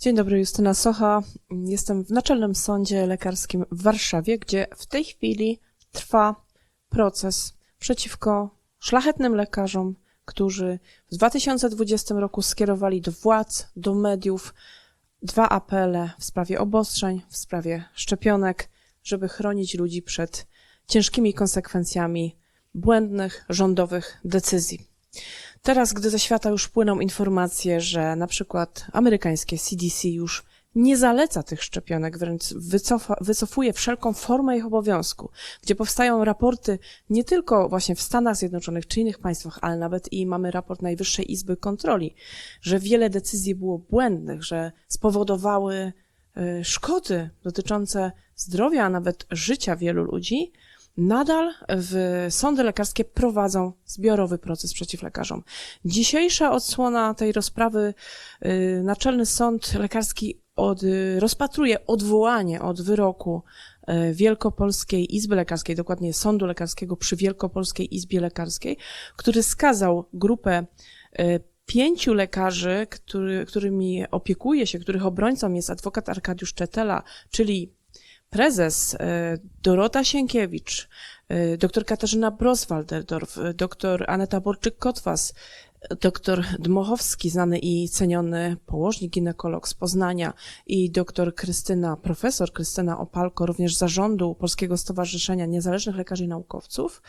Dzień dobry, Justyna Socha. Jestem w Naczelnym Sądzie Lekarskim w Warszawie, gdzie w tej chwili trwa proces przeciwko szlachetnym lekarzom, którzy w 2020 roku skierowali do władz, do mediów dwa apele w sprawie obostrzeń, w sprawie szczepionek, żeby chronić ludzi przed ciężkimi konsekwencjami błędnych rządowych decyzji. Teraz, gdy ze świata już płyną informacje, że na przykład amerykańskie CDC już nie zaleca tych szczepionek, wręcz wycofa, wycofuje wszelką formę ich obowiązku, gdzie powstają raporty nie tylko właśnie w Stanach Zjednoczonych czy innych państwach, ale nawet i mamy raport Najwyższej Izby Kontroli, że wiele decyzji było błędnych, że spowodowały y, szkody dotyczące zdrowia, a nawet życia wielu ludzi, nadal w sądy lekarskie prowadzą zbiorowy proces przeciw lekarzom. Dzisiejsza odsłona tej rozprawy, y, Naczelny Sąd Lekarski od, y, rozpatruje odwołanie od wyroku y, Wielkopolskiej Izby Lekarskiej, dokładnie Sądu Lekarskiego przy Wielkopolskiej Izbie Lekarskiej, który skazał grupę pięciu lekarzy, który, którymi opiekuje się, których obrońcą jest adwokat Arkadiusz Czetela, czyli prezes e, Dorota Sienkiewicz, e, dr Katarzyna Broswalderdorf, e, dr Aneta Borczyk-Kotwas, Doktor Dmochowski, znany i ceniony położnik, ginekolog z Poznania i doktor Krystyna, profesor Krystyna Opalko, również zarządu Polskiego Stowarzyszenia Niezależnych Lekarzy i Naukowców.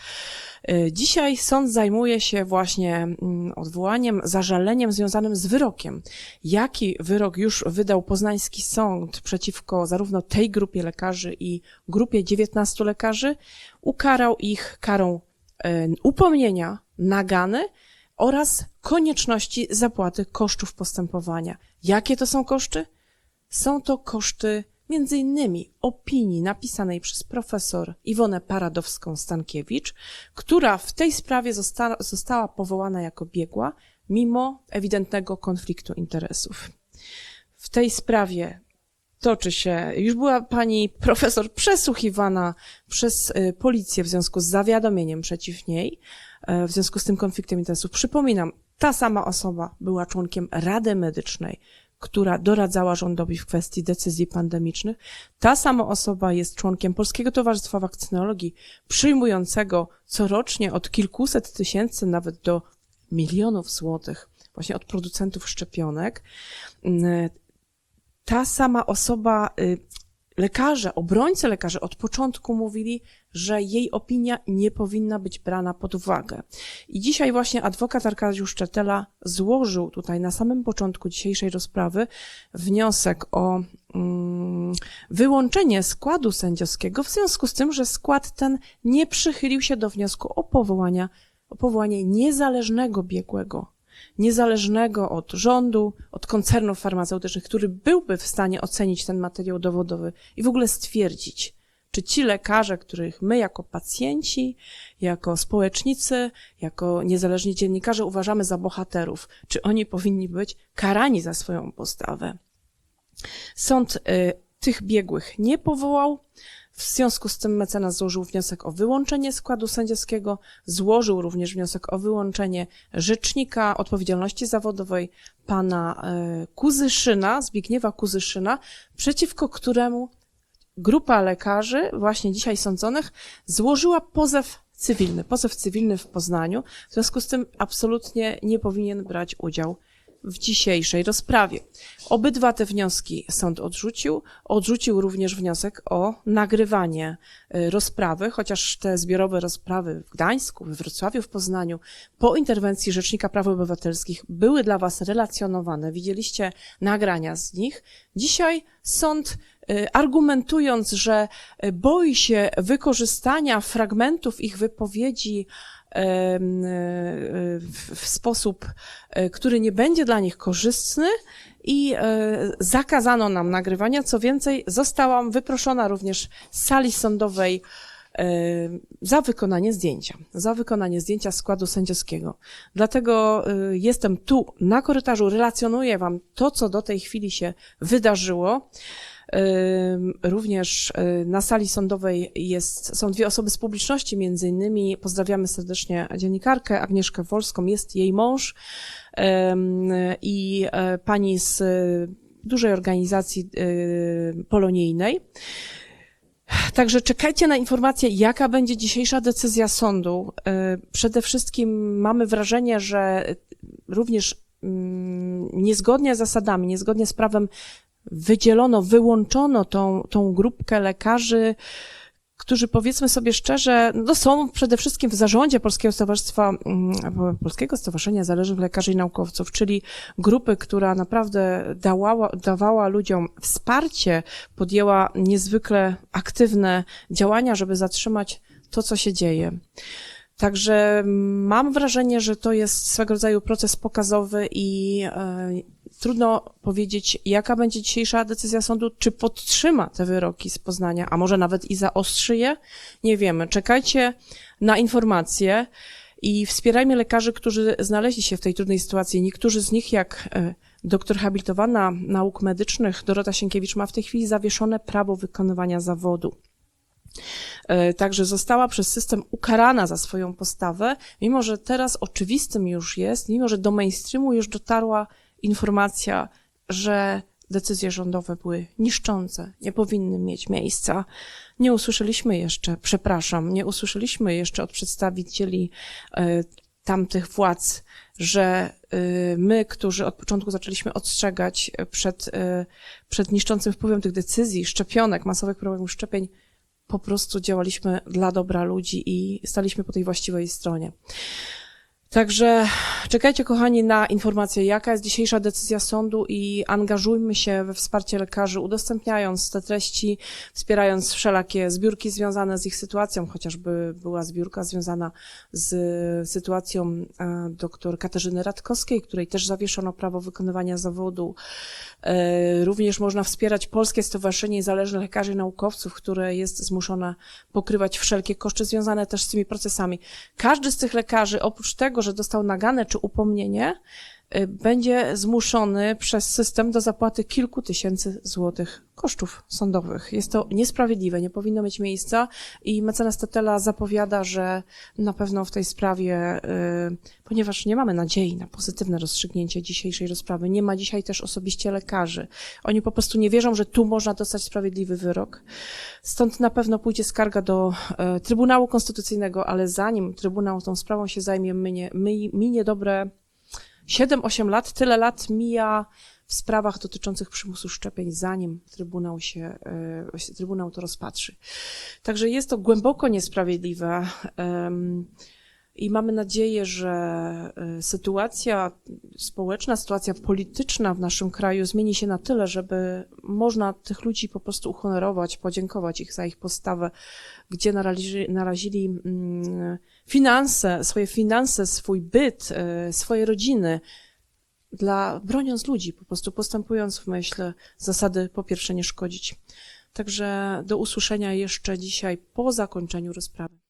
E, dzisiaj sąd zajmuje się właśnie mm, odwołaniem, zażaleniem związanym z wyrokiem. Jaki wyrok już wydał poznański sąd przeciwko zarówno tej grupie lekarzy i grupie 19 lekarzy? Ukarał ich karą e, upomnienia, nagany, oraz konieczności zapłaty kosztów postępowania. Jakie to są koszty? Są to koszty innymi opinii napisanej przez profesor Iwonę Paradowską-Stankiewicz, która w tej sprawie została, została powołana jako biegła, mimo ewidentnego konfliktu interesów. W tej sprawie toczy się, już była pani profesor przesłuchiwana przez y, policję w związku z zawiadomieniem przeciw niej, E, w związku z tym konfliktem interesów. Przypominam, ta sama osoba była członkiem Rady Medycznej, która doradzała rządowi w kwestii decyzji pandemicznych. Ta sama osoba jest członkiem Polskiego Towarzystwa Wakcynologii, przyjmującego corocznie od kilkuset tysięcy nawet do milionów złotych właśnie od producentów szczepionek. Ta sama osoba y, Lekarze, obrońcy lekarze od początku mówili, że jej opinia nie powinna być brana pod uwagę. I dzisiaj właśnie adwokat Arkadiusz Szczetela złożył tutaj na samym początku dzisiejszej rozprawy wniosek o mm, wyłączenie składu sędziowskiego w związku z tym, że skład ten nie przychylił się do wniosku o powołania, o powołanie niezależnego biegłego niezależnego od rządu, od koncernów farmaceutycznych, który byłby w stanie ocenić ten materiał dowodowy i w ogóle stwierdzić, czy ci lekarze, których my jako pacjenci, jako społecznicy, jako niezależni dziennikarze uważamy za bohaterów, czy oni powinni być karani za swoją postawę. Sąd y, tych biegłych nie powołał, w związku z tym mecenas złożył wniosek o wyłączenie składu sędziowskiego, złożył również wniosek o wyłączenie rzecznika odpowiedzialności zawodowej pana e, Kuzyszyna, Zbigniewa Kuzyszyna, przeciwko któremu grupa lekarzy, właśnie dzisiaj sądzonych, złożyła pozew cywilny, pozew cywilny w Poznaniu. W związku z tym absolutnie nie powinien brać udział w dzisiejszej rozprawie. Obydwa te wnioski sąd odrzucił. Odrzucił również wniosek o nagrywanie y, rozprawy, chociaż te zbiorowe rozprawy w Gdańsku, w Wrocławiu, w Poznaniu po interwencji Rzecznika Praw Obywatelskich były dla Was relacjonowane. Widzieliście nagrania z nich. Dzisiaj sąd y, argumentując, że y, boi się wykorzystania fragmentów ich wypowiedzi w sposób, e, który nie będzie dla nich korzystny i e, zakazano nam nagrywania. Co więcej, zostałam wyproszona również z sali sądowej za wykonanie zdjęcia, za wykonanie zdjęcia składu sędziowskiego. Dlatego e, jestem tu na korytarzu, relacjonuję Wam to, co do tej chwili się wydarzyło. Również y, na sali sądowej jest, są dwie osoby z publiczności, między innymi pozdrawiamy serdecznie dziennikarkę Agnieszkę Wolską, jest jej mąż i e, pani z dużej organizacji y, polonijnej. Także czekajcie na informację, jaka będzie dzisiejsza decyzja sądu. Y, Przede wszystkim mamy wrażenie, że również mm, niezgodnie z zasadami, niezgodnie z prawem wydzielono, wyłączono tą, tą grupkę lekarzy, którzy powiedzmy sobie szczerze, no są przede wszystkim w zarządzie Polskiego Stowarzystwa, mm, Polskiego Stowarzyszenia Zależnych Lekarzy i Naukowców, czyli grupy, która naprawdę dawała, dawała ludziom wsparcie, podjęła niezwykle aktywne działania, żeby zatrzymać to, co się dzieje. Także mam wrażenie, że to jest swego rodzaju proces pokazowy i e, trudno powiedzieć, jaka będzie dzisiejsza decyzja sądu, czy podtrzyma te wyroki z Poznania, a może nawet i zaostrzy je. Nie wiemy. Czekajcie na informacje i wspierajmy lekarzy, którzy znaleźli się w tej trudnej sytuacji. Niektórzy z nich, jak e, doktor habilitowana nauk medycznych Dorota Sienkiewicz, ma w tej chwili zawieszone prawo wykonywania zawodu. E, Także została przez system ukarana za swoją postawę, mimo że teraz oczywistym już jest, mimo że do mainstreamu już dotarła informacja, że decyzje rządowe były niszczące, nie powinny mieć miejsca. Nie usłyszeliśmy jeszcze, przepraszam, nie usłyszeliśmy jeszcze od przedstawicieli e, tamtych władz, że e, my, którzy od początku zaczęliśmy ostrzegać przed, przed niszczącym wpływem tych decyzji, szczepionek, masowych programów szczepień, po prostu działaliśmy dla dobra ludzi i staliśmy po tej właściwej stronie. Także czekajcie, kochani, na informację, jaka jest dzisiejsza decyzja sądu i angażujmy się we wsparcie lekarzy, udostępniając te treści, wspierając wszelakie zbiórki związane z ich sytuacją, chociażby była zbiórka związana z sytuacją e, doktor Katarzyny Radkowskiej, której też zawieszono prawo wykonywania zawodu. E, Również można wspierać Polskie Stowarzyszenie Niezależnych Lekarzy i Naukowców, które jest zmuszone pokrywać wszelkie koszty związane też z tymi procesami. Każdy z tych lekarzy, oprócz tego, że dostał naganę czy upomnienie, będzie zmuszony przez system do zapłaty kilku tysięcy złotych kosztów sądowych. Jest to niesprawiedliwe, nie powinno mieć miejsca i mecenas Tetela zapowiada, że na pewno w tej sprawie, y, ponieważ nie mamy nadziei na pozytywne rozstrzygnięcie dzisiejszej rozprawy, nie ma dzisiaj też osobiście lekarzy. Oni po prostu nie wierzą, że tu można dostać sprawiedliwy wyrok. Stąd na pewno pójdzie skarga do e, Trybunału Konstytucyjnego, ale zanim Trybunał tą sprawą się zajmie, minie, minie dobre 7-8 lat, tyle lat mija w sprawach dotyczących przymusu szczepień, zanim Trybunał się, e, Trybunał to rozpatrzy. Także jest to głęboko niesprawiedliwe. I mamy nadzieję, że e, sytuacja społeczna, sytuacja polityczna w naszym kraju zmieni się na tyle, żeby można tych ludzi po prostu uhonorować, podziękować ich za ich postawę, gdzie narazili, narazili mm, finanse, swoje finanse, swój byt, e, swoje rodziny, dla, broniąc ludzi, po prostu postępując w myśl zasady po pierwsze nie szkodzić. Także do usłyszenia jeszcze dzisiaj po zakończeniu rozprawy.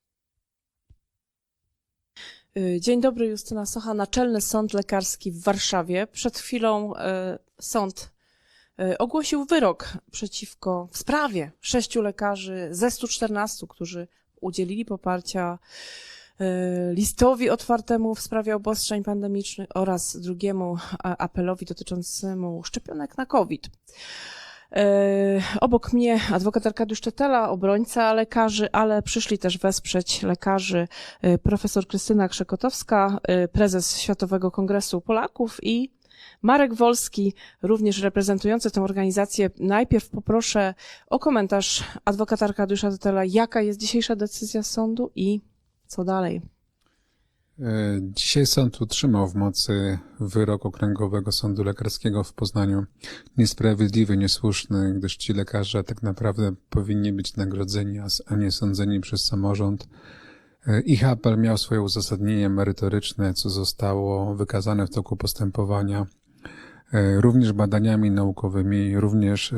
Y, Dzień dobry, Justyna Socha, Naczelny Sąd Lekarski w Warszawie. Przed chwilą e, sąd e, ogłosił wyrok przeciwko w sprawie sześciu lekarzy ze 114, którzy udzielili poparcia listowi otwartemu w sprawie obostrzeń pandemicznych oraz drugiemu apelowi dotyczącemu szczepionek na COVID. E, Obok mnie adwokat Arkadiusz Tetela, obrońca lekarzy, ale przyszli też wesprzeć lekarzy e, profesor Krystyna Krzekotowska, e, prezes Światowego Kongresu Polaków i Marek Wolski, również reprezentujący tę organizację. Najpierw poproszę o komentarz adwokata Arkadiusza Tetela, jaka jest dzisiejsza decyzja sądu i co dalej. E, Dzisiaj sąd utrzymał w mocy wyrok Okręgowego Sądu Lekarskiego w Poznaniu niesprawiedliwy, niesłuszny, gdyż ci lekarze tak naprawdę powinni być nagrodzeni, a nie sądzeni przez samorząd. E, Ich apel miał swoje uzasadnienie merytoryczne, co zostało wykazane w toku postępowania, e, również badaniami naukowymi, również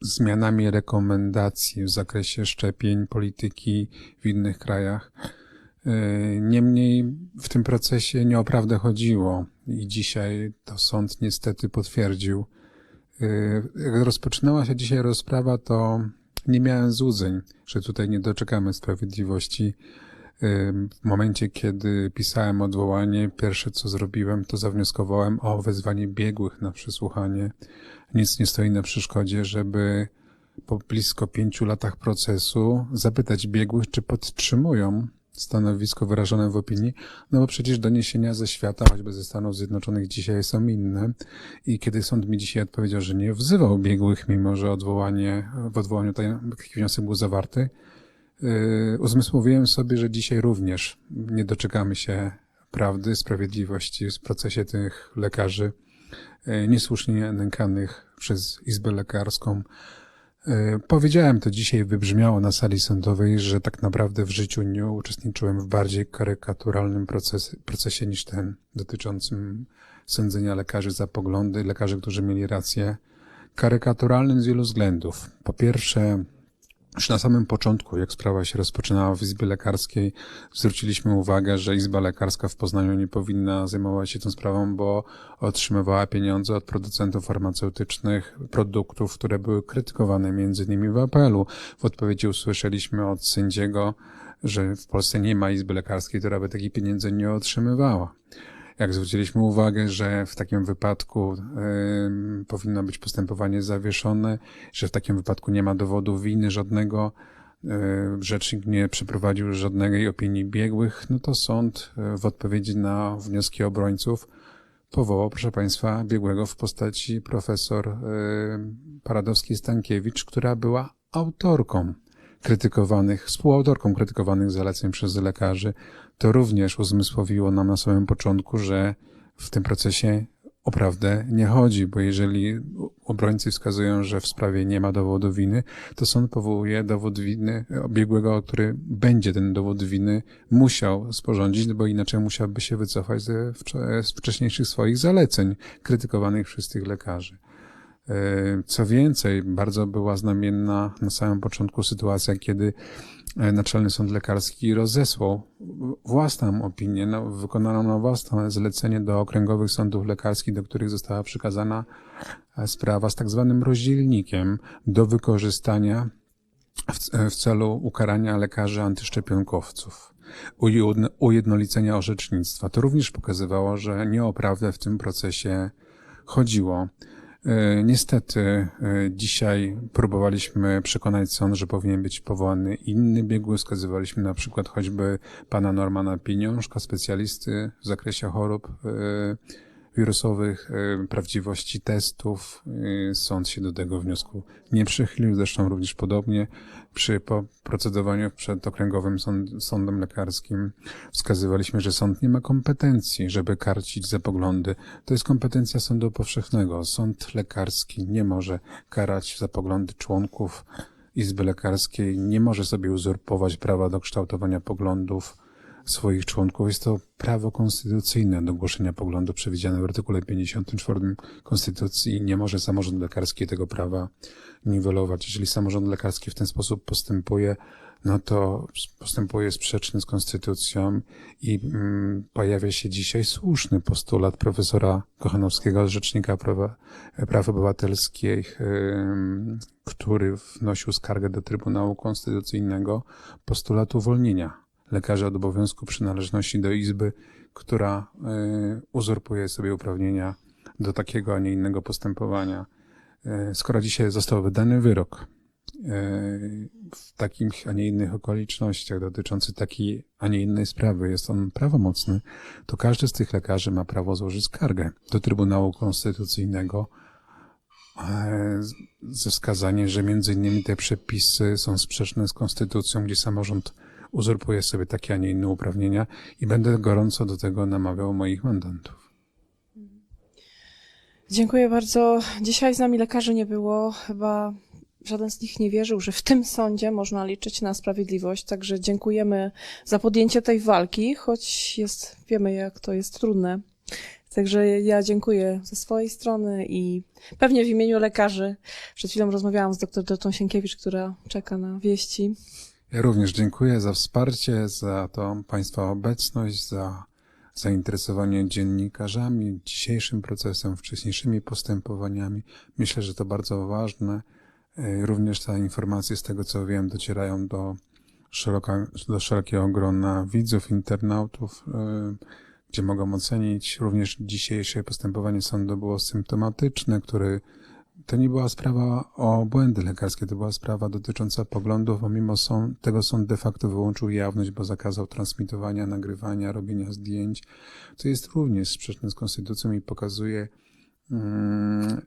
zmianami rekomendacji w zakresie szczepień, polityki w innych krajach. E, Niemniej w tym procesie nie o prawdę chodziło i dzisiaj to sąd niestety potwierdził. Jak rozpoczynała się dzisiaj rozprawa, to nie miałem złudzeń, że tutaj nie doczekamy sprawiedliwości. W momencie, kiedy pisałem odwołanie, pierwsze co zrobiłem, to zawnioskowałem o wezwanie biegłych na przesłuchanie. Nic nie stoi na przeszkodzie, żeby po blisko pięciu latach procesu zapytać biegłych, czy podtrzymują stanowisko wyrażone w opinii, no bo przecież doniesienia ze świata, choćby ze Stanów Zjednoczonych dzisiaj są inne. I kiedy sąd mi dzisiaj odpowiedział, że nie wzywał biegłych, mimo że odwołanie, w odwołaniu taki wniosek był zawarty, yy, uzmysłowiłem sobie, że dzisiaj również nie doczekamy się prawdy, sprawiedliwości w procesie tych lekarzy yy, niesłusznie nękanych przez Izbę Lekarską. Yy, Powiedziałem to dzisiaj, wybrzmiało na sali sądowej, że tak naprawdę w życiu nie uczestniczyłem w bardziej karykaturalnym proces, procesie niż ten dotyczącym sądzenia lekarzy za poglądy, lekarzy, którzy mieli rację. Karykaturalnym z wielu względów. Po pierwsze, już na samym początku, jak sprawa się rozpoczynała w Izbie Lekarskiej, zwróciliśmy uwagę, że Izba Lekarska w Poznaniu nie powinna zajmować się tą sprawą, bo otrzymywała pieniądze od producentów farmaceutycznych, produktów, które były krytykowane między innymi w apelu. W odpowiedzi usłyszeliśmy od sędziego, że w Polsce nie ma Izby Lekarskiej, która by takich pieniędzy nie otrzymywała. Jak zwróciliśmy uwagę, że w takim wypadku ym, powinno być postępowanie zawieszone, że w takim wypadku nie ma dowodu winy żadnego, y, rzecznik nie przeprowadził żadnej opinii biegłych, no to sąd y, w odpowiedzi na wnioski obrońców powołał, proszę Państwa, biegłego w postaci profesor y, Paradowskiej-Stankiewicz, która była autorką krytykowanych, współautorką krytykowanych zaleceń przez lekarzy. To również uzmysłowiło nam na samym początku, że w tym procesie o prawdę nie chodzi, bo jeżeli obrońcy wskazują, że w sprawie nie ma dowodu winy, to sąd powołuje dowód winy biegłego, który będzie ten dowód winy musiał sporządzić, bo inaczej musiałby się wycofać ze wcześniejszych swoich zaleceń krytykowanych przez tych lekarzy. E, Co więcej, bardzo była znamienna na samym początku sytuacja, kiedy e, Naczelny Sąd Lekarski rozesłał własną opinię, no, wykonaną na własne zlecenie do okręgowych sądów lekarskich, do których została przekazana e, sprawa z tak zwanym rozdzielnikiem do wykorzystania w, w celu ukarania lekarzy antyszczepionkowców. Ujedno- Ujednolicenia orzecznictwa. To również pokazywało, że nie o prawdę w tym procesie chodziło. E, Niestety, e, dzisiaj próbowaliśmy przekonać sąd, że powinien być powołany inny biegły. Wskazywaliśmy na przykład choćby pana Normana Pieniążka, specjalisty w zakresie chorób e, wirusowych, e, prawdziwości testów. E, Sąd się do tego wniosku nie przychylił, zresztą również podobnie przy procedowaniu przed Okręgowym Sąd, Sądem Lekarskim wskazywaliśmy, że sąd nie ma kompetencji, żeby karcić za poglądy. To jest kompetencja sądu powszechnego. Sąd lekarski nie może karać za poglądy członków Izby Lekarskiej, nie może sobie uzurpować prawa do kształtowania poglądów swoich członków. Jest to prawo konstytucyjne do głoszenia poglądu przewidziane w artykule 54 Konstytucji i nie może samorząd lekarski tego prawa niwelować. Jeżeli samorząd lekarski w ten sposób postępuje, no to postępuje sprzeczny z konstytucją i mm, pojawia się dzisiaj słuszny postulat profesora Kochanowskiego, rzecznika prawa, praw obywatelskich, który wnosił skargę do Trybunału Konstytucyjnego, postulat uwolnienia lekarzy od obowiązku przynależności do izby, która y, uzurpuje sobie uprawnienia do takiego, a nie innego postępowania. Y, Skoro dzisiaj został wydany wyrok y, w takich, a nie innych okolicznościach dotyczący takiej, a nie innej sprawy, jest on prawomocny, to każdy z tych lekarzy ma prawo złożyć skargę do Trybunału Konstytucyjnego e, ze wskazaniem, że między innymi te przepisy są sprzeczne z konstytucją, gdzie samorząd uzurpuje sobie takie, a nie inne uprawnienia i będę gorąco do tego namawiał moich mandantów. Dziękuję bardzo. Dzisiaj z nami lekarzy nie było. Chyba żaden z nich nie wierzył, że w tym sądzie można liczyć na sprawiedliwość. Także dziękujemy za podjęcie tej walki, choć jest, wiemy, jak to jest trudne. Także ja dziękuję ze swojej strony i pewnie w imieniu lekarzy. Przed chwilą rozmawiałam z dr Dotą Sienkiewicz, która czeka na wieści. Ja również dziękuję za wsparcie, za tą Państwa obecność, za zainteresowanie dziennikarzami, dzisiejszym procesem, wcześniejszymi postępowaniami. Myślę, że to bardzo ważne. E, Również te informacje z tego, co wiem, docierają do szeroka, do szerokiego grona widzów, internautów, y, gdzie mogą ocenić. Również dzisiejsze postępowanie sądu było symptomatyczne, który to nie była sprawa o błędy lekarskie, to była sprawa dotycząca poglądów, a mimo tego sąd de facto wyłączył jawność, bo zakazał transmitowania, nagrywania, robienia zdjęć, co jest również sprzeczne z konstytucją i pokazuje mm,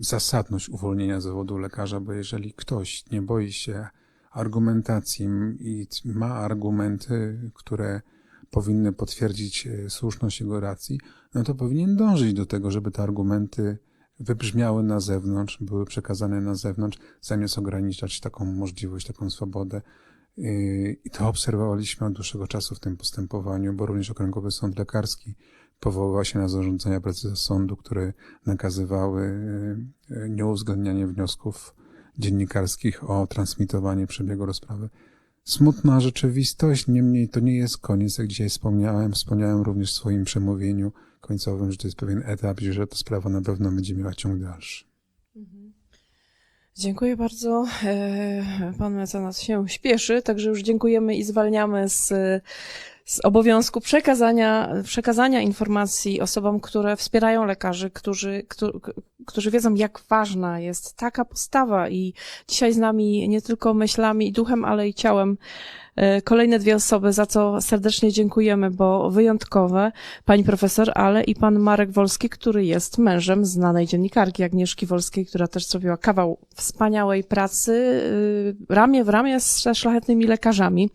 zasadność uwolnienia zawodu lekarza, bo jeżeli ktoś nie boi się argumentacji i ma argumenty, które powinny potwierdzić e, słuszność jego racji, no to powinien dążyć do tego, żeby te argumenty wybrzmiały na zewnątrz, były przekazane na zewnątrz, zamiast ograniczać taką możliwość, taką swobodę. I to obserwowaliśmy od dłuższego czasu w tym postępowaniu, bo również Okręgowy Sąd Lekarski powoływał się na zarządzenia prezesa sądu, które nakazywały yy, nieuzgodnianie wniosków dziennikarskich o transmitowanie przebiegu rozprawy. Smutna rzeczywistość, niemniej to nie jest koniec, jak dzisiaj wspomniałem. Wspomniałem również w swoim przemówieniu końcowym, że to jest pewien etap i że ta sprawa na pewno będzie miała ciąg dalszy. Dziękuję bardzo. E, Pan mecenas się śpieszy, także już dziękujemy i zwalniamy z, z obowiązku przekazania, przekazania informacji osobom, które wspierają lekarzy, którzy, którzy, którzy wiedzą, jak ważna jest taka postawa i dzisiaj z nami nie tylko myślami i duchem, ale i ciałem kolejne dwie osoby, za co serdecznie dziękujemy, bo wyjątkowe, pani profesor, ale i pan Marek Wolski, który jest mężem znanej dziennikarki Agnieszki Wolskiej, która też zrobiła kawał wspaniałej pracy, y, ramię w ramię ze szlachetnymi lekarzami.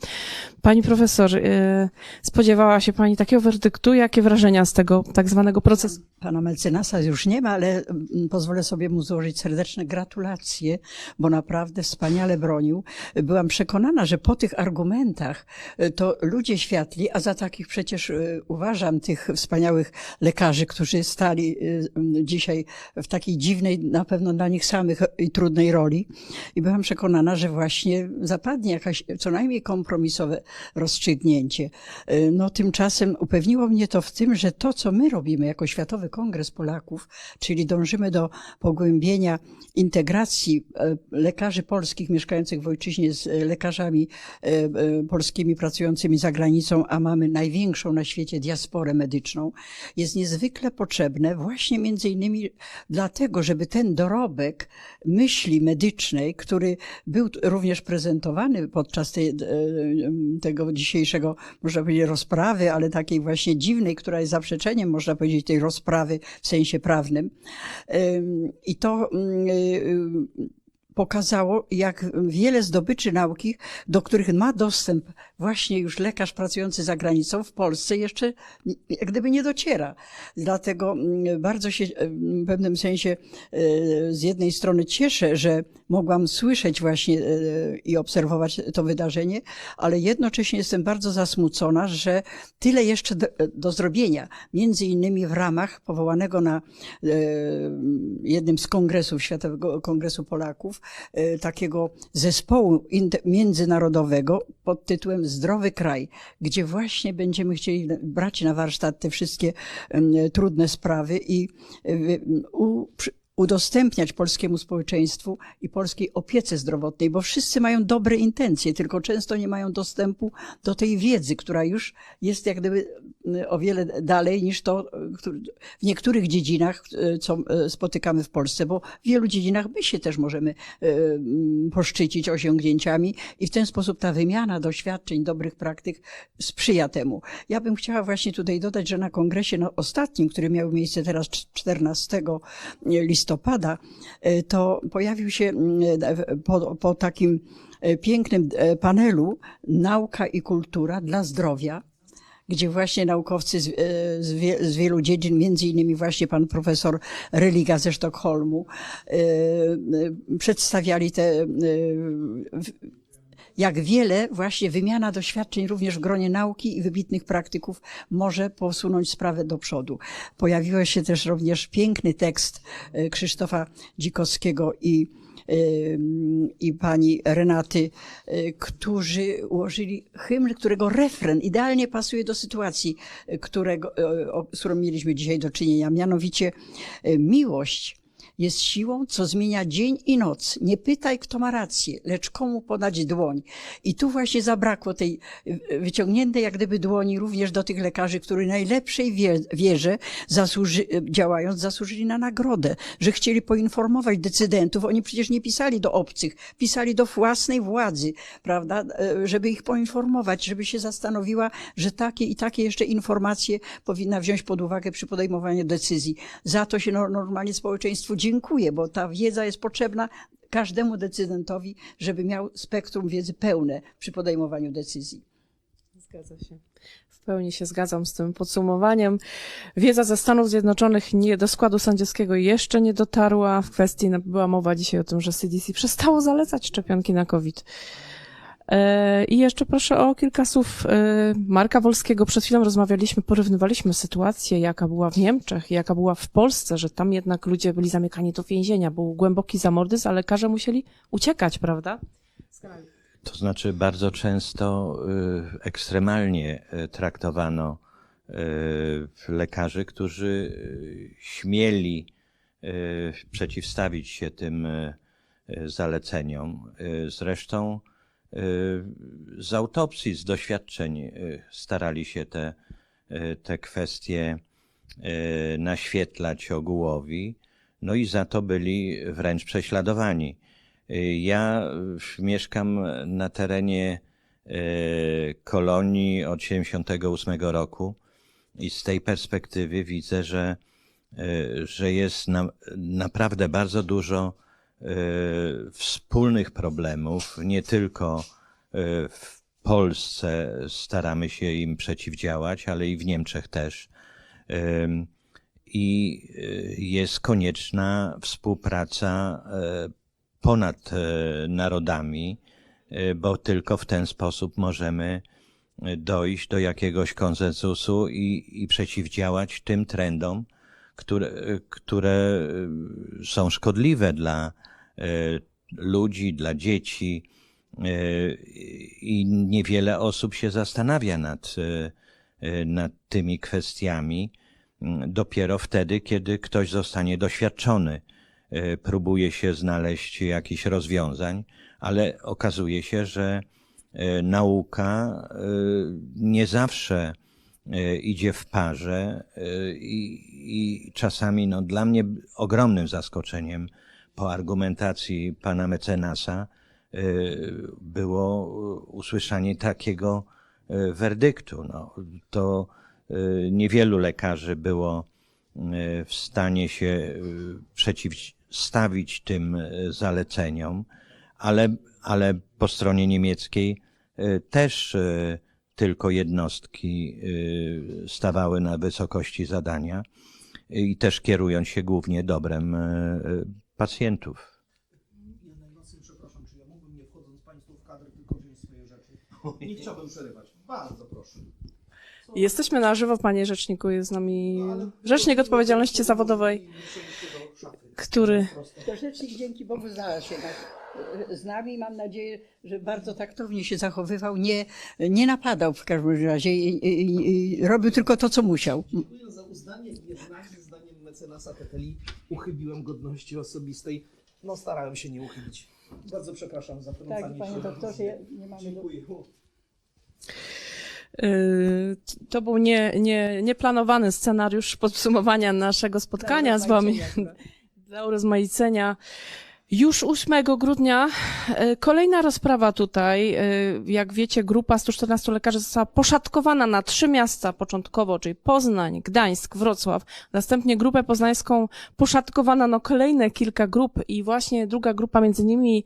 Pani profesor, y, spodziewała się pani takiego werdyktu? Jakie wrażenia z tego tak zwanego procesu? Pana mecenasa już nie ma, ale mm, pozwolę sobie mu złożyć serdeczne gratulacje, bo naprawdę wspaniale bronił. Byłam przekonana, że po tych argumentach y, to ludzie światli, a za takich przecież y, uważam tych wspaniałych lekarzy, którzy stali mm, dzisiaj w takiej dziwnej, na pewno dla nich samych i trudnej roli. I byłam przekonana, że właśnie zapadnie jakaś co najmniej kompromisowe rozstrzygnięcie. No tymczasem upewniło mnie to w tym, że to, co my robimy jako Światowy Kongres Polaków, czyli dążymy do pogłębienia integracji e, lekarzy polskich mieszkających w ojczyźnie z e, lekarzami e, e, polskimi pracującymi za granicą, a mamy największą na świecie diasporę medyczną, jest niezwykle potrzebne właśnie między innymi dlatego, żeby ten dorobek myśli medycznej, który był również prezentowany podczas tej, e, tego dzisiejszego, można powiedzieć, rozprawy, ale takiej właśnie dziwnej, która jest zaprzeczeniem, można powiedzieć, tej rozprawy w sensie prawnym. Ym, I to ym, y, pokazało, jak wiele zdobyczy nauki, do których ma dostęp właśnie już lekarz pracujący za granicą w Polsce jeszcze jak gdyby nie dociera. Dlatego mm, bardzo się w pewnym sensie e, z jednej strony cieszę, że mogłam słyszeć właśnie e, i obserwować to wydarzenie, ale jednocześnie jestem bardzo zasmucona, że tyle jeszcze do, do zrobienia, między innymi w ramach powołanego na e, jednym z kongresów, Światowego Kongresu Polaków, takiego zespołu międzynarodowego pod tytułem Zdrowy Kraj, gdzie właśnie będziemy chcieli brać na warsztat te wszystkie trudne sprawy i e, udostępniać polskiemu społeczeństwu i polskiej opiece zdrowotnej, bo wszyscy mają dobre intencje, tylko często nie mają dostępu do tej wiedzy, która już jest jak gdyby y, o wiele dalej niż to w niektórych dziedzinach, y, co y, spotykamy w Polsce, bo w wielu dziedzinach my się też możemy y, mm, poszczycić osiągnięciami i w ten sposób ta wymiana doświadczeń, dobrych praktyk sprzyja temu. Ja bym chciała właśnie tutaj dodać, że na kongresie no, ostatnim, który miał miejsce teraz 14 listopada, y, to pojawił się y, po, po takim y, pięknym panelu Nauka i kultura dla zdrowia gdzie właśnie naukowcy z, z, z wielu dziedzin, między innymi właśnie pan profesor Religa ze Sztokholmu, przedstawiali te, y, jak wiele właśnie wymiana doświadczeń również w gronie nauki i wybitnych praktyków może posunąć sprawę do przodu. Pojawił się też również piękny tekst y, Krzysztofa Dzikowskiego i y, i pani Renaty, y, którzy ułożyli hymn, którego refren idealnie pasuje do sytuacji, którego, z którą mieliśmy dzisiaj do czynienia. Mianowicie miłość jest siłą, co zmienia dzień i noc. Nie pytaj, kto ma rację, lecz komu podać dłoń. I tu właśnie zabrakło tej y, wyciągniętej jak gdyby dłoni również do tych lekarzy, którzy najlepszej wie, wierze zasłuży, działając zasłużyli na nagrodę, że chcieli poinformować decydentów. Oni przecież nie pisali do obcych, pisali do własnej władzy, prawda, E, żeby ich poinformować, żeby się zastanowiła, że takie i takie jeszcze informacje powinna wziąć pod uwagę przy podejmowaniu decyzji. Za to się no, normalnie społeczeństwu dziękuję, bo ta wiedza jest potrzebna każdemu decydentowi, żeby miał spektrum wiedzy pełne przy podejmowaniu decyzji. Zgadza się. W pełni się zgadzam z tym podsumowaniem. Wiedza ze Stanów Zjednoczonych nie, do składu sędziowskiego jeszcze nie dotarła. W kwestii, była mowa dzisiaj o tym, że CDC przestało zalecać szczepionki na COVID. I jeszcze proszę o kilka słów e, Marka Wolskiego. Przed chwilą rozmawialiśmy, porównywaliśmy sytuację, jaka była w Niemczech jaka była w Polsce, że tam jednak ludzie byli zamykani do więzienia. Był głęboki zamordyzm, a lekarze musieli uciekać, prawda? To znaczy, bardzo często y, ekstremalnie y, traktowano y, lekarzy, którzy śmieli przeciwstawić się tym zaleceniom. Zresztą z autopsji, z doświadczeń y, starali się te, y, te kwestie y, naświetlać ogółowi, no i za to byli wręcz prześladowani. Y, Ja y, mieszkam na terenie y, kolonii od 78 roku i z tej perspektywy widzę, że, y, że jest na, naprawdę bardzo dużo y, wspólnych problemów, nie tylko y, w Polsce staramy się im przeciwdziałać, ale i w Niemczech też. I y, jest konieczna współpraca y, ponad narodami, bo tylko w ten sposób możemy dojść do jakiegoś konsensusu i, i przeciwdziałać tym trendom, które, które są szkodliwe dla ludzi, dla dzieci. e, I niewiele osób się zastanawia nad, e, e, nad tymi kwestiami dopiero wtedy, kiedy ktoś zostanie doświadczony e, próbuje się znaleźć jakichś rozwiązań, ale okazuje się, że e, nauka e, nie zawsze e, idzie w parze e, i, i czasami no, dla mnie ogromnym zaskoczeniem po argumentacji pana mecenasa e, było usłyszenie takiego e, werdyktu. No, to e, niewielu lekarzy było w stanie się przeciwstawić tym zaleceniom, ale, ale po stronie niemieckiej też tylko jednostki stawały na wysokości zadania i też kierując się głównie dobrem pacjentów. Ja najmocniej przepraszam, czy ja mógłbym, nie wchodząc Państwu w kadr, tylko wziąć swoje rzeczy? Nie chciałbym przerywać. Bardzo proszę. Jesteśmy na żywo, panie rzeczniku, jest z nami No, rzecznik odpowiedzialności zawodowej, który To rzecznik dzięki Bogu znalazł się tak z nami. Mam nadzieję, że bardzo taktownie się zachowywał, nie, nie napadał w każdym razie i, i, i robił tylko to, co musiał. Dziękuję za uznanie, jednakże mecenasa Teteli uchybiłem godności osobistej. No starałem się nie uchybić. Bardzo przepraszam za wtrącanie Tak, panie się. doktorze, nie mamy. Dziękuję. Yy, To był nie, nie, nieplanowany scenariusz podsumowania naszego spotkania z wami dla urozmaicenia. Już 8 grudnia e, kolejna rozprawa tutaj. E, Jak wiecie, grupa 114 lekarzy została poszatkowana na trzy miasta początkowo, czyli Poznań, Gdańsk, Wrocław. Następnie grupę poznańską poszatkowano na kolejne kilka grup i właśnie druga grupa, między innymi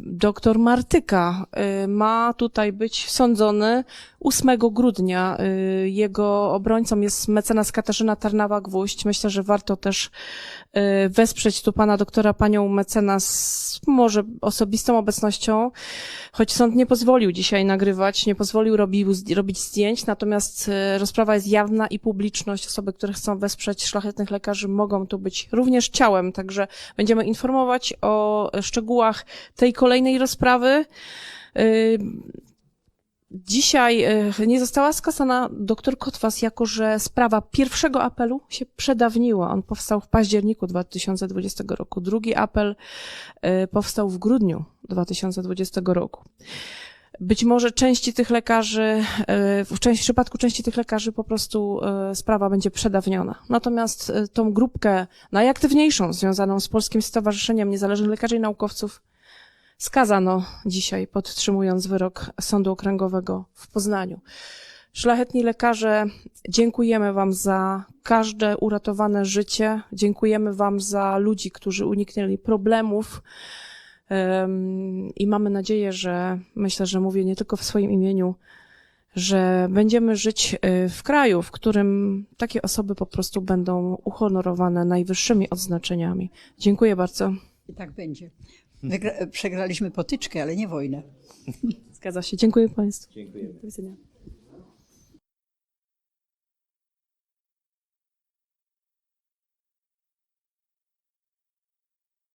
doktor Martyka e, ma tutaj być sądzony 8 grudnia. E, Jego obrońcą jest mecenas Katarzyna Tarnawa-Gwóźdź. Myślę, że warto też wesprzeć tu pana doktora, panią mecenas, może osobistą obecnością, choć sąd nie pozwolił dzisiaj nagrywać, nie pozwolił robić zdjęć, natomiast rozprawa jest jawna i publiczność, osoby, które chcą wesprzeć szlachetnych lekarzy mogą tu być również ciałem, także będziemy informować o szczegółach tej kolejnej rozprawy. Y, Dzisiaj e, nie została skazana dr Kotwas, jako że sprawa pierwszego apelu się przedawniła. On powstał w październiku 2020 roku. Drugi apel e, powstał w grudniu 2020 roku. Być może części tych lekarzy, w części- w przypadku części tych lekarzy po prostu sprawa będzie przedawniona. Natomiast tą grupkę najaktywniejszą, związaną z Polskim Stowarzyszeniem Niezależnych Lekarzy i Naukowców, skazano dzisiaj, podtrzymując wyrok Sądu Okręgowego w Poznaniu. Szlachetni lekarze, dziękujemy Wam za każde uratowane życie. Dziękujemy Wam za ludzi, którzy uniknęli problemów. Em, I mamy nadzieję, że myślę, że mówię nie tylko w swoim imieniu, że będziemy żyć y, w kraju, w którym takie osoby po prostu będą uhonorowane najwyższymi odznaczeniami. Dziękuję bardzo. I tak będzie. Wygra- przegraliśmy potyczkę, ale nie wojnę. Zgadza się. Dziękuję Państwu. Dziękujemy. Do widzenia.